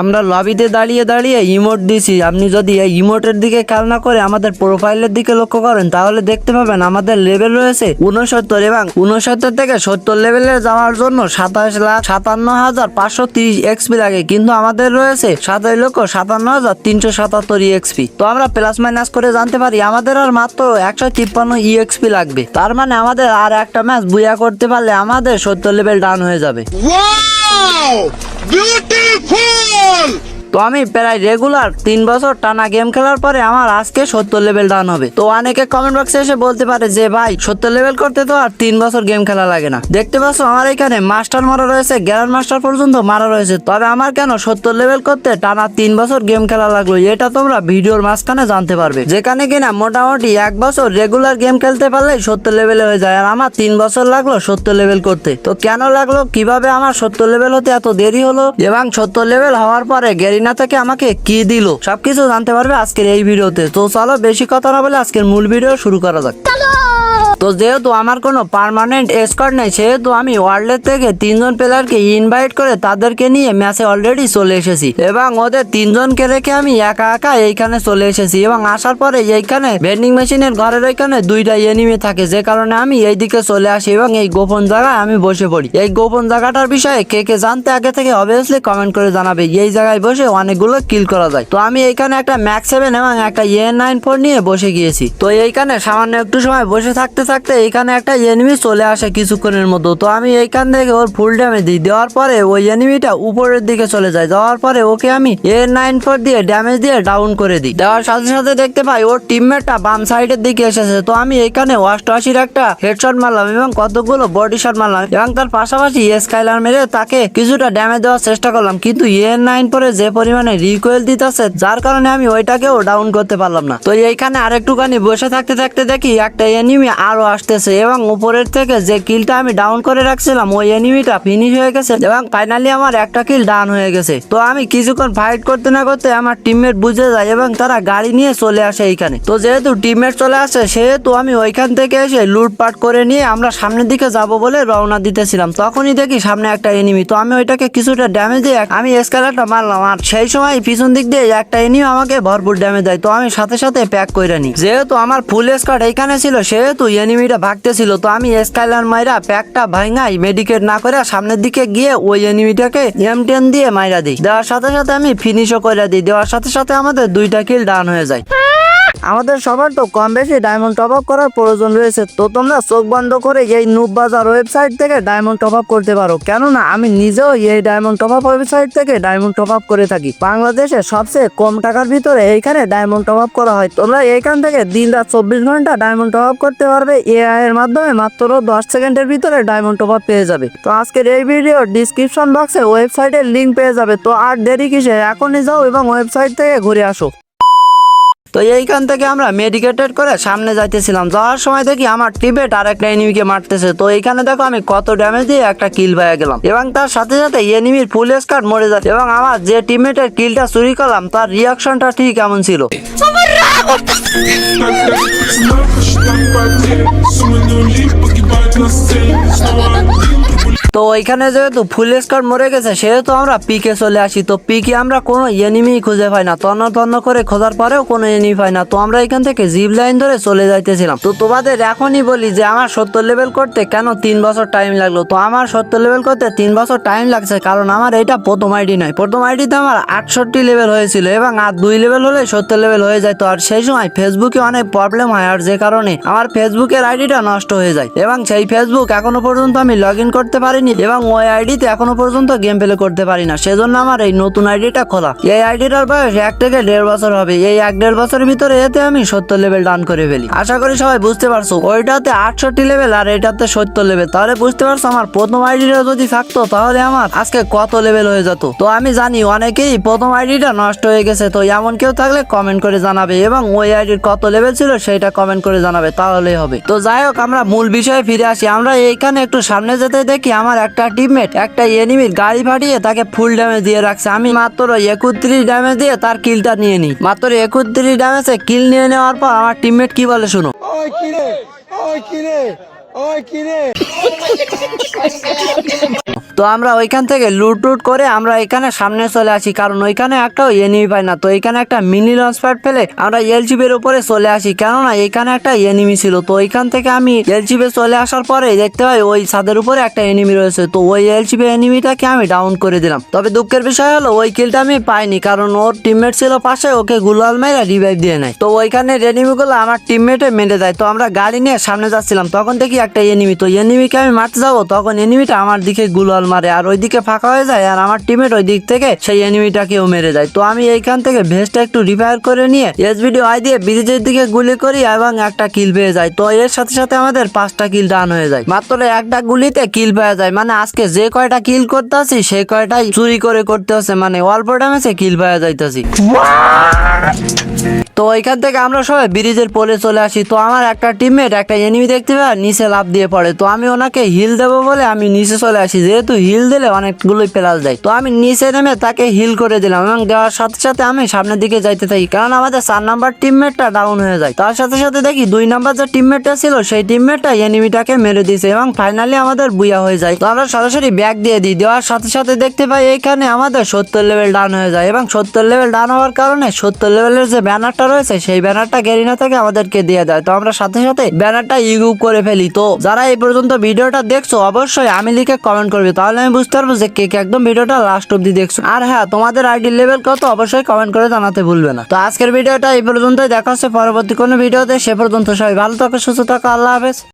আমরা লবিতে দাঁড়িয়ে দাঁড়িয়ে ইমোট দিছি। আপনি যদি এই ইমোটের দিকে খেয়াল না করে আমাদের প্রোফাইলের দিকে লক্ষ্য করেন, তাহলে দেখতে পাবেন আমাদের লেভেল রয়েছে উনসত্তর এবং উনসত্তর থেকে সত্তর লেভেলে যাওয়ার জন্য সাতাশ লাখ সাতান্ন হাজার পাঁচশো তিরিশ এক্সপি লাগে। কিন্তু আমাদের রয়েছে সাতাশ লক্ষ সাতান্ন হাজার তিনশো সাতাত্তর এক্সপি তো আমরা প্লাস মাইনাস করে জানতে পারি, আমাদের আর মাত্র একশো তিপ্পান্ন ইএক্সপি লাগবে। তার মানে আমাদের আর একটা ম্যাচ বুয়া করতে পারলে আমাদের সত্তর লেভেল ডান হয়ে যাবে। full তো আমি প্রায় রেগুলার তিন বছর টানা গেম খেলার পরে আমার আজকে সত্তর লেভেল ডান হবে। তো অনেকে কমেন্ট বক্সে এসে বলতে পারে যে, ভাই, সত্তর লেভেল করতে তো আর তিন বছর গেম খেলা লাগে না। দেখতে পাচ্ছ আমার এখানে মাস্টার মারা রয়েছে গ্র্যান্ড মাস্টার পর্যন্ত মারা রয়েছে। তবে আমার কেন সত্তর লেভেল করতে টানা তিন বছর গেম খেলা লাগল, এটা তোমরা ভিডিওর মাঝখানে জানতে পারবে। যেখানে কিনা মোটামুটি এক বছর রেগুলার গেম খেলতে পারলেই সত্তর লেভেলে হয়ে যায়, আর আমার তিন বছর লাগল সত্তর লেভেল করতে। তো কেন লাগল? কীভাবে আমার সত্তর লেভেল হতে এত দেরি হলো? এবং সত্তর লেভেল হওয়ার পরে গেরিনা থেকে আমাকে কি দিল? সবকিছু জানতে পারবে আজকের এই ভিডিওতে। তো চলো বেশি কথা না বলে আজকের মূল ভিডিও শুরু করা যাক। তো যেহেতু আমার কোনো পার্মানেন্ট স্কোয়াড নেই, সেহেতু আমি ওয়ার্ল্ডের থেকে তিনজন প্লেয়ারকে ইনভাইট করে তাদেরকে নিয়ে ম্যাচে অলরেডি চলে এসেছি। এবং ওদের তিনজনকে রেখে আমি একা একা এইখানে চলে এসেছি। এবং আসার পরে এইখানে ভেন্ডিং মেশিনের ঘরের ওইখানে দুইটা এনিমি থাকে, যে কারণে আমি এইদিকে চলে আসি এবং এই গোপন জায়গায় আমি বসে পড়ি। এই গোপন জায়গাটার বিষয়ে কে কে জানতে আগে থেকে অবভিয়াসলি কমেন্ট করে জানাবে। এই জায়গায় বসে অনেকগুলো কিল করা যায়। তো আমি এইখানে একটা ম্যাক্স সেভেন এবং একটা এ নাইন ফোর নিয়ে বসে গিয়েছি। তো এইখানে সামান্য একটু সময় বসে থাকতে থাকতে এইখানে একটা এনিমি চলে আসে কিছুক্ষণের মতো তো আমি এইখান থেকে ওর ফুল ড্যামেজ দিই। দেওয়ার পরে ওই এনিমিটা উপরের দিকে চলে যায়। যাওয়ার পরে ওকে আমি এ নাইন ফোর দিয়ে ড্যামেজ দিয়ে ডাউন করে দিই। দেওয়ার সাথে সাথে দেখতে পাই ওর টিমমেটটা বাম সাইডের দিকে এসেছে। তো আমি এইখানে অষ্টআশির একটা হেডশট মারলাম এবং কতগুলো বডি শট মারলাম এবং তার পাশাপাশি স্কাইলার মেরে তাকে কিছুটা ড্যামেজ দেওয়ার চেষ্টা করলাম। কিন্তু এ নাইন পরে যে পরিমাণে রিকোয়েল দিতেছে, যার কারণে আমি ওইটাকেও ডাউন করতে পারলাম না। তো এইখানে আরেকটুখানি বসে থাকতে থাকতে দেখি একটা এনিমি আরও আসতেছে। এবং উপরের থেকে যে কিলটা আমি ডাউন করে রাখছিলাম, ওই এনিমিটা ফিনিশ হয়ে গেছে এবং ফাইনালি আমার একটা কিল ডাউন হয়ে গেছে। তো আমি কিছুক্ষণ ফাইট করতে না করতে আমার টিমমেট বুঝে যায় এবং তারা গাড়ি নিয়ে চলে আসে এইখানে। তো যেহেতু টিমমেট চলে আসে, সেহেতু আমি ওইখান থেকে এসে লুটপাট করে নিয়ে আমরা সামনের দিকে যাব বলে রওনা দিতেছিলাম। তখনই দেখি সামনে একটা এনিমি তো আমি ওইটাকে কিছুটা ড্যামেজ দিয়ে আমি স্কেলারটা মারলাম আর সেই সময় পিছন দিক দিয়ে একটা এনিমি আমাকে ভরপুর ড্যামেজ দেয়। তো আমি সাথে সাথে প্যাক করে নিই। যেহেতু আমার ফুল স্কোয়াড এইখানে ছিল, সেহেতু এনিমিটা ভাগতেছিল, তো আমি স্কাইলার মাইরা প্যাকটা ভাঙাই মেডিকেট না করে সামনের দিকে গিয়ে ওই এনিমিটাকে এম টেন দিয়ে মাইরা দিই। দেওয়ার সাথে সাথে আমি ফিনিশও করে দিই। দেওয়ার সাথে সাথে আমাদের দুইটা কিল ডান হয়ে যায়। আমাদের সবার তো কম বেশি ডায়মন্ড টপ আপ করার প্রয়োজন রয়েছে। তো তোমরা চোখ বন্ধ করে এই নুব বাজার ওয়েবসাইট থেকে ডায়মন্ড টপ আপ করতে পারো। কেননা আমি নিজেও এই ডায়মন্ড টপ আপ ওয়েবসাইট থেকে ডায়মন্ড টপ আপ করে থাকি। বাংলাদেশে সবচেয়ে কম টাকার ভিতরে এইখানে ডায়মন্ড টপ আপ করা হয়। তোমরা এইখান থেকে দিন রাত চব্বিশ ঘণ্টা ডায়মন্ড টপ আপ করতে পারবে। এআই এর মাধ্যমে মাত্র দশ সেকেন্ডের ভিতরে ডায়মন্ড টপ আপ পেয়ে যাবে। তো আজকের এই ভিডিও ডিসক্রিপশন বক্সে ওয়েবসাইটের লিঙ্ক পেয়ে যাবে। তো আর দেরি কিসে? এখনই যাও এবং ওয়েবসাইট থেকে ঘুরে আসো। তো এইখান থেকে আমরা মেডিকেটেড করে সামনে যাইতেছিলাম। যাওয়ার সময় দেখি আমার টিবেট আর একটা এনিমিকে মারতেছে। তো এইখানে দেখো আমি কত ড্যামেজ দিয়ে একটা কিল পেয়ে গেলাম। এবং তার সাথে সাথে এনিমির ফুল স্কার্ট মরে যাচ্ছে এবং আমার যে টিমমেটের কিলটা চুরি করলাম, তার রিয়াকশনটা ঠিক কেমন ছিল। তো ওইখানে যেহেতু ফুল স্কার মরে গেছে, সেহেতু আমরা পিকে চলে আসি। তো পিকে আমরা কোনো এনিমি খুঁজে পাই না। তন্ন তন্ন করে খোঁজার পরেও কোনো এনিমি পাই না। তো আমরা এখান থেকে জিপ লাইন ধরে চলে যাইতেছিলাম। তো তোমাদের এখনই বলি যে, আমার সত্তর লেভেল করতে কেন তিন বছর টাইম লাগল? তো আমার সত্তর লেভেল করতে তিন বছর টাইম লাগছে, কারণ আমার এটা প্রথম আইডি নয়। প্রথম আইডিতে আমার আটষট্টি লেভেল হয়েছিল এবং আর দুই লেভেল হলে সত্তর লেভেল হয়ে যায় তো আর সেই সময় ফেসবুকে অনেক প্রবলেম হয়, আর যে কারণে আমার ফেসবুকের আইডিটা নষ্ট হয়ে যায়। এবং সেই ফেসবুক এখনও পর্যন্ত আমি লগ করতে পারিনি এবং ওই আইডিতে এখনও পর্যন্ত গেম প্লে করতে পারি না। সেজন্য আমার এই নতুন আইডিটা খোলা। এই আইডিটার বয়স এক থেকে দেড় বছর হবে। এই এক দেড় বছরের ভিতরে এতে আমি সত্তর লেভেল ডান করে ফেলি। আশা করি সবাই বুঝতে পারছ, ওইটাতে আটষট্টি লেভেল আর এটাতে সত্তর লেভেল তাহলে বুঝতে পারছ আমার প্রথম আইডিটা যদি থাকতো, তাহলে আমার আজকে কত লেভেল হয়ে যেত? তো আমি জানি অনেকেই প্রথম আইডিটা নষ্ট হয়ে গেছে। তো এমন কেউ থাকলে কমেন্ট করে জানাবে এবং ওই আইডির কত লেভেল ছিল সেটা কমেন্ট করে জানাবে, তাহলেই হবে। তো যাই হোক, আমরা মূল বিষয়ে ফিরে আসি। আমরা এইখানে একটু সামনে যেতে দেখি আমার একটা টিমমেট একটা এনিমির গাড়ি ফাটিয়ে তাকে ফুল ড্যামেজ দিয়ে রাখছে। আমি মাত্র একত্রিশ ড্যামেজ দিয়ে তার কিলটা নিয়ে নিই। মাত্র একত্রিশ ড্যামেজে কিল নিয়ে নেওয়ার পর আমার টিমমেট কি বলে শুনো? কিরে ওই কিরে ওই কিরে তো আমরা ওইখান থেকে লুট টুট করে আমরা এখানে সামনে চলে আসি। কারণ ওইখানে একটাও এনিমি পাই না। তো এখানে একটা মিনি লঞ্চ প্যাড ফেলে আমরা এলজিবের উপরে চলে আসি। কেননা এখানে একটা এনিমি ছিল। তো ওইখান থেকে আমি এলজিবে চলে আসার পরে দেখতে পাই ওই ছাদের উপরে একটা এনিমি রয়েছে। তো ওই এলজিবে এনিমিটাকে আমি ডাউন করে দিলাম। তবে দুঃখের বিষয় হলো, ওই কিলটা আমি পাইনি। কারণ ওর টিমমেট ছিল পাশে, ওকে গুলাল মেরে রিভাইভ দিয়ে নেয়। তো ওইখানে এনিমি গুলো আমার টিমমেটে মেরে দেয়। তো আমরা গাড়ি নিয়ে সামনে যাচ্ছিলাম। তখন দেখি একটা এনিমি তো এনিমিকে আমি মারতে যাব, তখন এনিমিটা আমার দিকে গুলাল মারে, আর ওইদিকে ফাঁকা হয়ে যায়, আর আমার টিমের ওই দিক থেকে সেই এনিমিটাকেও মেরে যায় তো আমি এইখান থেকে ভেস্টটা একটু রিপেয়ার করে নিয়ে এসবিডি আই দিয়ে ব্রিজের দিকে গুলি করি এবং একটা কিল পেয়ে যায়। তো এর সাথে সাথে আমাদের পাঁচটা কিল ডান হয়ে যায়। মাত্র একটা গুলিতে কিল পেয়ে যায়। মানে আজকে যে কয়টা কিল করতে আছি সেই কয়টাই চুরি করে করতে হচ্ছে মানে অল্প ড্যামেজে কিল পেয়ে যাইতেছি। তো ওইখান থেকে আমরা সবাই ব্রিজের পোলে চলে আসি। তো আমার একটা টিমমেট একটা এনিমি দেখতে পায়, নিচে লাভ দিয়ে পড়ে। তো আমি ওনাকে হিল দেবো বলে আমি নিচে চলে আসি। যেহেতু হিল দিলে অনেকগুলোই প্লাস দেয়। তো আমি নিচে নেমে তাকে হিল করে দিলাম এবং দেওয়ার সাথে সাথে আমি সামনের দিকে যাইতে থাকি। কারণ আমাদের চার নাম্বার টিমমেটটা ডাউন হয়ে যায়। তার সাথে সাথে দেখি দুই নাম্বার যে টিমমেটটা ছিল, সেই টিমমেটটা এনিমিটাকে মেরে দিয়েছে এবং ফাইনালি আমাদের বুয়া হয়ে যায়। তো আমরা সরাসরি ব্যাগ দিয়ে দিই। দেওয়ার সাথে সাথে দেখতে পাই এইখানে আমাদের সত্তর লেভেল ডাউন হয়ে যায় এবং সত্তর লেভেল ডাউন হওয়ার কারণে সত্তর লেভেলের যে ব্যানারটা রয়েছে, সেই ব্যানারটা গেরিনা থেকে আমাদেরকে দিয়ে দেয়। তো আমরা সাথে সাথে ব্যানারটা ইউ করে ফেলি। তো যারা এই পর্যন্ত ভিডিওটা দেখছ, অবশ্যই আমি লিখে কমেন্ট করবে। তাহলে আমি বুঝতে পারব যে কে কে একদম ভিডিওটা লাস্ট অব্দি দেখছ। আর হ্যাঁ তোমাদের আইডি লেভেল কত, অবশ্যই কমেন্ট করে জানাতে ভুলবে না। তো আজকের ভিডিওটা এই পর্যন্তই। দেখা হচ্ছে পরবর্তী কোনো ভিডিওতে। সে পর্যন্ত সবাই ভালো থাকো, সুস্থ থাকো, আল্লাহ হাফেজ।